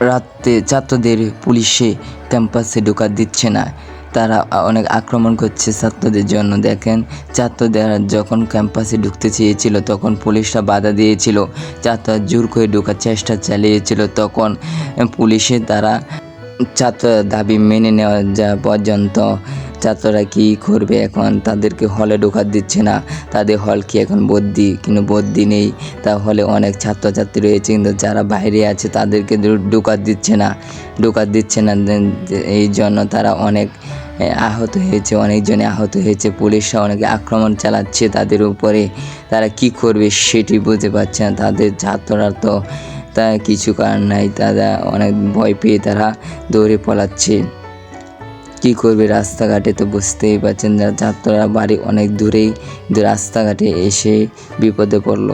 রাতে ছাত্রদের পুলিশে ক্যাম্পাসে ঢোকা দিচ্ছে না। তারা অনেক আক্রমণ করছে ছাত্রদের জন্য। দেখেন, ছাত্রদের যখন ক্যাম্পাসে ঢুকতে চেয়েছিল, তখন পুলিশরা বাধা দিয়েছিল। ছাত্ররা জোর করে ঢোকার চেষ্টা চালিয়েছিল। তখন পুলিশে তারা ছাত্র দাবি মেনে নেওয়া যা পর্যন্ত ছাত্ররা কী করবে এখন তাদেরকে হলে ঢোকার দিচ্ছে না। তাদের হল কি এখন বদ্যি? কিন্তু বদ্যি নেই। তাহলে অনেক ছাত্রছাত্রী রয়েছে কিন্তু যারা বাইরে আছে তাদেরকে ঢোকার দিচ্ছে না। ঢোকার দিচ্ছে না এই জন্য তারা অনেক আহত হয়েছে অনেকজনে আহত হয়েছে। পুলিশরা অনেকে আক্রমণ চালাচ্ছে তাদের উপরে। তারা কি করবে সেটি বুঝতে পারছে না। তাদের ছাত্ররা তো তা কিছু কারণ নাই। তারা অনেক ভয় পেয়ে তারা দৌড়ে পলাচ্ছে। কি করবে রাস্তাঘাটে তো বুঝতেই পারছেন যাত্রা বাড়ি অনেক দূরেই রাস্তাঘাটে এসে বিপদে পড়ল।